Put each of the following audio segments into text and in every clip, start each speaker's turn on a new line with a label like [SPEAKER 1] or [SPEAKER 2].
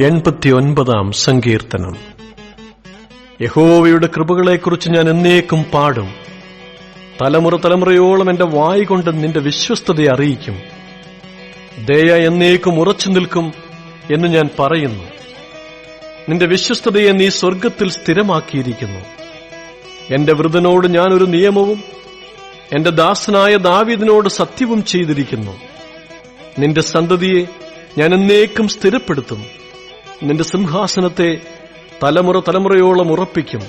[SPEAKER 1] എൺപത്തിയൊൻപതാം സങ്കീർത്തനം. യഹോവയുടെ കൃപകളെക്കുറിച്ച് ഞാൻ എന്നേക്കും പാടും. തലമുറ തലമുറയോളം എന്റെ വായി കൊണ്ട് നിന്റെ വിശ്വസ്തതയെ അറിയിക്കും. ദയ എന്നേക്കും ഉറച്ചു നിൽക്കും എന്ന് ഞാൻ പറയുന്നു. നിന്റെ വിശ്വസ്തതയെ നീ സ്വർഗത്തിൽ സ്ഥിരമാക്കിയിരിക്കുന്നു. എന്റെ വൃതനോട് ഞാൻ ഒരു നിയമവും എന്റെ ദാസനായ ദാവീദിനോട് സത്യവും ചെയ്തിരിക്കുന്നു. നിന്റെ സന്തതിയെ ഞാൻ എന്നേക്കും സ്ഥിരപ്പെടുത്തും. നിന്റെ സിംഹാസനത്തെ തലമുറ തലമുറയോളം ഉറപ്പിക്കും.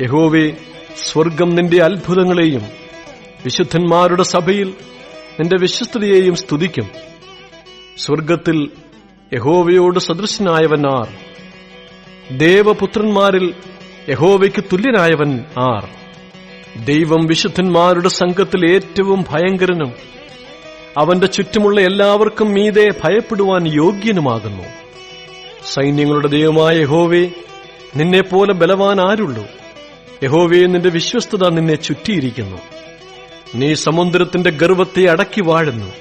[SPEAKER 1] യഹോവെ സ്വർഗം നിന്റെ അത്ഭുതങ്ങളെയും വിശുദ്ധന്മാരുടെ സഭയിൽ നിന്റെ വിശ്വസ്തതയെയും സ്തുതിക്കും. സ്വർഗത്തിൽ യഹോവയോട് സദൃശനായവൻ ആർ ദേവപുത്രന്മാരിൽ യഹോവയ്ക്ക് തുല്യനായവൻ ആർ. ദൈവം വിശുദ്ധന്മാരുടെ സംഘത്തിൽ ഏറ്റവും ഭയങ്കരനും അവന്റെ ചുറ്റുമുള്ള എല്ലാവർക്കും മീതെ ഭയപ്പെടുവാൻ യോഗ്യനുമാകുന്നു. സൈന്യങ്ങളുടെ ദൈവമായ യഹോവേ നിന്നെപ്പോലെ ബലവാൻ ആരുള്ളൂ? യഹോവേ നിന്റെ വിശ്വസ്തത നിന്നെ ചുറ്റിയിരിക്കുന്നു. നീ സമുദ്രത്തിന്റെ ഗർവത്തെ അടക്കി വാഴുന്നു.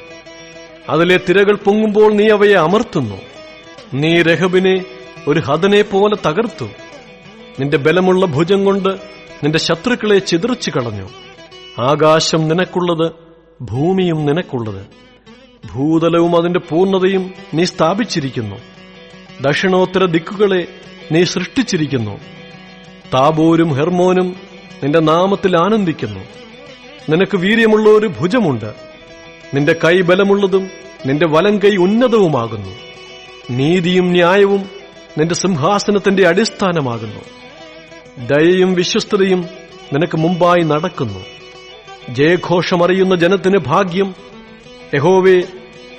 [SPEAKER 1] അതിലെ തിരകൾ പൊങ്ങുമ്പോൾ നീ അവയെ അമർത്തുന്നു. നീ രഹബിനെ ഒരു ഹതനെ പോലെ തകർത്തു. നിന്റെ ബലമുള്ള ഭുജം കൊണ്ട് നിന്റെ ശത്രുക്കളെ ചിതറിച്ചു കളഞ്ഞു. ആകാശം നിനക്കുള്ളത് ഭൂമിയും നിനക്കുള്ളത്. ഭൂതലവും അതിന്റെ പൂർണതയും നീ സ്ഥാപിച്ചിരിക്കുന്നു. ദക്ഷിണോത്തര ദിക്കുകളെ നീ സൃഷ്ടിച്ചിരിക്കുന്നു. താബോരും ഹെർമോനും നിന്റെ നാമത്തിൽ ആനന്ദിക്കുന്നു. നിനക്ക് വീര്യമുള്ള ഒരു ഭുജമുണ്ട്. നിന്റെ കൈ ബലമുള്ളതും നിന്റെ വലം കൈ ഉന്നതവുമാകുന്നു. നീതിയും ന്യായവും നിന്റെ സിംഹാസനത്തിന്റെ അടിസ്ഥാനമാകുന്നു. ദയയും വിശ്വസ്തതയും നിനക്ക് മുമ്പായി നടക്കുന്നു. ജയഘോഷമറിയുന്ന ജനത്തിന് ഭാഗ്യം. യഹോവേ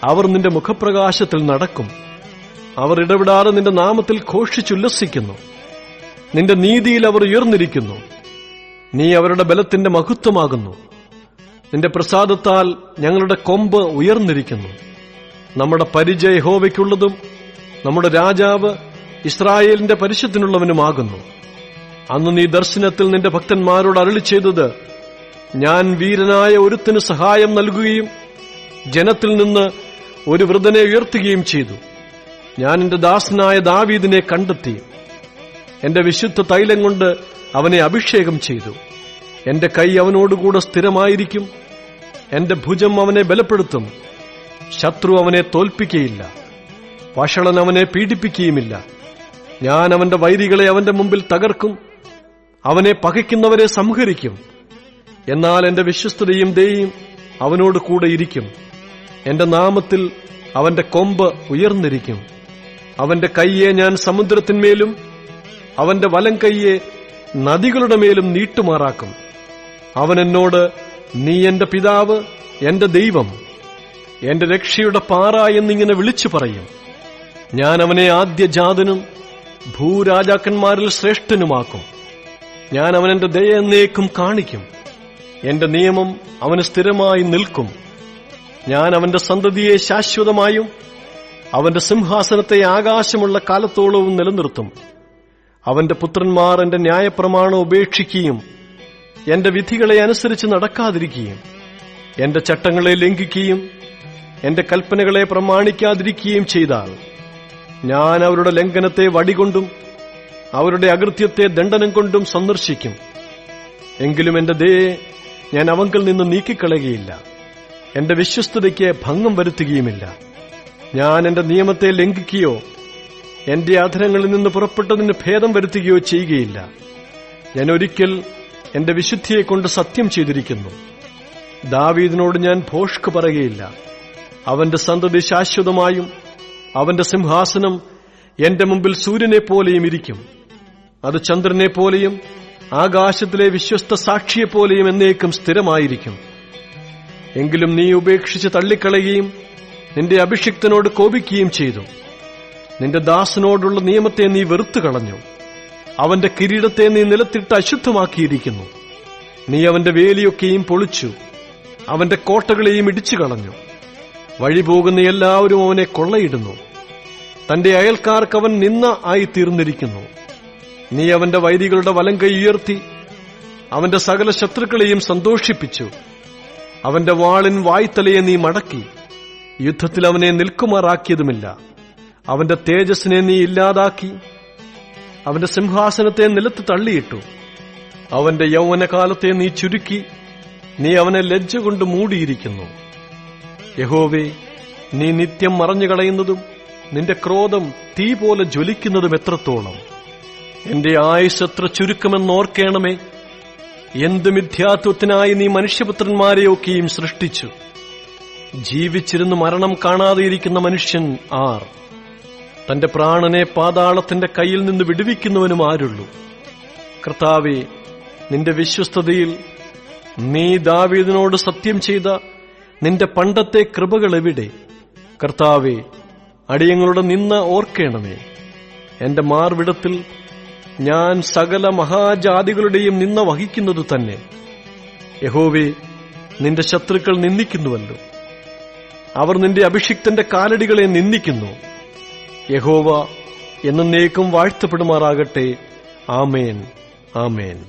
[SPEAKER 1] അവർ നിന്റെ മുഖപ്രകാശത്തിൽ നടക്കും. അവർ ഇടപെടാതെ നിന്റെ നാമത്തിൽ ഘോഷിച്ചുല്ലസിക്കുന്നു നിന്റെ നീതിയിൽ അവർ ഉയർന്നിരിക്കുന്നു. നീ അവരുടെ ബലത്തിന്റെ മഹത്വമാകുന്നു. നിന്റെ പ്രസാദത്താൽ ഞങ്ങളുടെ കൊമ്പ് ഉയർന്നിരിക്കുന്നു. നമ്മുടെ പരിചയ ഹോവയ്ക്കുള്ളതും നമ്മുടെ രാജാവ് ഇസ്രായേലിന്റെ പരിശുദ്ധനുള്ളവനുമാകുന്നു. അന്ന് നീ ദർശനത്തിൽ നിന്റെ ഭക്തന്മാരോട് അരളി ചെയ്തത് ഞാൻ വീരനായ ഒരുത്തിന് സഹായം നൽകുകയും ജനത്തിൽ നിന്ന് ഒരു വൃതനെ ഉയർത്തുകയും ചെയ്തു. ഞാൻ എന്റെ ദാസനായ ദാവീദിനെ കണ്ടെത്തി. എന്റെ വിശുദ്ധ തൈലം കൊണ്ട് അവനെ അഭിഷേകം ചെയ്തു. എന്റെ കൈ അവനോടുകൂടെ സ്ഥിരമായിരിക്കും. എന്റെ ഭുജം അവനെ ബലപ്പെടുത്തും. ശത്രു അവനെ തോൽപ്പിക്കുകയില്ല വഷളൻ അവനെ പീഡിപ്പിക്കുകയുമില്ല ഞാൻ അവന്റെ വൈരികളെ അവന്റെ മുമ്പിൽ തകർക്കും. അവനെ പകയ്ക്കുന്നവരെ സംഹരിക്കും. എന്നാൽ എന്റെ വിശ്വസ്തതയും ദയയും അവനോട് കൂടെ ഇരിക്കും. എന്റെ നാമത്തിൽ അവന്റെ കൊമ്പ് ഉയർന്നിരിക്കും. അവന്റെ കൈയെ ഞാൻ സമുദ്രത്തിന്മേലും അവന്റെ വലം കൈയെ നദികളുടെ മേലും നീട്ടുമാറാക്കും. അവൻ എന്നോട് നീ എന്റെ പിതാവ് എന്റെ ദൈവം എന്റെ രക്ഷയുടെ പാറ എന്നിങ്ങനെ വിളിച്ചു പറയും. ഞാൻ അവനെ ആദ്യ ജാതനും ഭൂരാജാക്കന്മാരിൽ ശ്രേഷ്ഠനുമാക്കും. ഞാൻ അവനെന്റെ ദയ എന്നേക്കും കാണിക്കും. എന്റെ നിയമം അവന് സ്ഥിരമായി നിൽക്കും. ഞാൻ അവന്റെ സന്തതിയെ ശാശ്വതമായും അവന്റെ സിംഹാസനത്തെ ആകാശമുള്ള കാലത്തോളവും നിലനിർത്തും. അവന്റെ പുത്രന്മാർ എന്റെ ന്യായപ്രമാണം ഉപേക്ഷിക്കുകയും എന്റെ വിധികളെ അനുസരിച്ച് നടക്കാതിരിക്കുകയും എന്റെ ചട്ടങ്ങളെ ലംഘിക്കുകയും എന്റെ കൽപ്പനകളെ പ്രമാണിക്കാതിരിക്കുകയും ചെയ്താൽ ഞാൻ അവരുടെ ലംഘനത്തെ വടികൊണ്ടും അവരുടെ അകൃത്യത്തെ ദണ്ഡനം കൊണ്ടും സന്ദർശിക്കും. എങ്കിലും എന്റെ ദേ ഞാൻ അവങ്കിൽ നിന്ന് നീക്കിക്കളയുകയില്ല. എന്റെ വിശ്വസ്തതയ്ക്ക് ഭംഗം വരുത്തുകയുമില്ല. ഞാൻ എന്റെ നിയമത്തെ ലംഘിക്കുകയോ എന്റെ അധരങ്ങളിൽ നിന്ന് പുറപ്പെട്ടതിന് ഭേദം വരുത്തുകയോ ചെയ്യുകയില്ല. ഞാൻ ഒരിക്കൽ എന്റെ വിശുദ്ധിയെക്കൊണ്ട് സത്യം ചെയ്തിരിക്കുന്നു. ദാവീദിനോട് ഞാൻ ഭോഷ്ക് പറയുകയില്ല. അവന്റെ സന്തതി ശാശ്വതമായും അവന്റെ സിംഹാസനം എന്റെ മുമ്പിൽ സൂര്യനെ പോലെയും ഇരിക്കും. അത് ചന്ദ്രനെ പോലെയും ആകാശത്തിലെ വിശ്വസ്ത സാക്ഷിയെപ്പോലെയും എന്നേക്കും സ്ഥിരമായിരിക്കും. എങ്കിലും നീ ഉപേക്ഷിച്ച് തള്ളിക്കളയുകയും നിന്റെ അഭിഷിക്തനോട് കോപിക്കുകയും ചെയ്തു. നിന്റെ ദാസനോടുള്ള നിയമത്തെ നീ വെറുത്തു കളഞ്ഞു. അവന്റെ കിരീടത്തെ നീ നിലത്തിട്ട് അശുദ്ധമാക്കിയിരിക്കുന്നു. നീ അവന്റെ വേലിയൊക്കെയും പൊളിച്ചു. അവന്റെ കോട്ടകളെയും ഇടിച്ചു കളഞ്ഞു. വഴി പോകുന്ന എല്ലാവരും അവനെ കൊള്ളയിടുന്നു. തന്റെ അയൽക്കാർക്ക് അവൻ നിന്ന ആയി തീർന്നിരിക്കുന്നു. നീ അവന്റെ വൈരികളുടെ വലം കൈ ഉയർത്തി അവന്റെ സകല ശത്രുക്കളെയും സന്തോഷിപ്പിച്ചു. അവന്റെ വാളിൻ വായ്ത്തലയെ നീ മടക്കി. യുദ്ധത്തിൽ അവനെ നിൽക്കുമാറാക്കിയതുമില്ല. അവന്റെ തേജസ്സിനെ നീ ഇല്ലാതാക്കി. അവന്റെ സിംഹാസനത്തെ നിലത്ത് തള്ളിയിട്ടു. അവന്റെ യൗവനകാലത്തെ നീ ചുരുക്കി. നീ അവനെ ലജ്ജ കൊണ്ട് മൂടിയിരിക്കുന്നു. യഹോവേ നീ നിത്യം മറഞ്ഞു കളയുന്നതും നിന്റെ ക്രോധം തീ പോലെ ജ്വലിക്കുന്നതും എത്രത്തോളം. എന്റെ ആയുസ് എത്ര ചുരുക്കമെന്നോർക്കേണമേ. എന്ത് മിഥ്യാത്വത്തിനായി നീ മനുഷ്യപുത്രന്മാരെയൊക്കെയും സൃഷ്ടിച്ചു. ജീവിച്ചിരുന്ന് മരണം കാണാതെയിരിക്കുന്ന മനുഷ്യൻ ആർ? തന്റെ പ്രാണനെ പാതാളത്തിന്റെ കയ്യിൽ നിന്ന് വിടുവിക്കുന്നവനും ആരുള്ളൂ. കർത്താവെ നിന്റെ വിശ്വസ്തതയിൽ നീ ദാവീദിനോട് സത്യം ചെയ്ത നിന്റെ പണ്ടത്തെ കൃപകൾ എവിടെ? കർത്താവെ അടിയങ്ങളുടെ നിന്ന ഓർക്കേണമേ. എന്റെ മാർവിടത്തിൽ ഞാൻ സകല മഹാജാതികളുടെയും നിന്ന വഹിക്കുന്നത് തന്നെ. യഹോവേ നിന്റെ ശത്രുക്കൾ നിന്ദിക്കുന്നുവല്ലോ. അവർ നിന്റെ അഭിഷിക്തന്റെ കാലടികളെ നിന്ദിക്കുന്നു. യഹോവ എന്നേക്കും വാഴ്ത്തപ്പെടുമാറാകട്ടെ. ആമേൻ. ആമേൻ.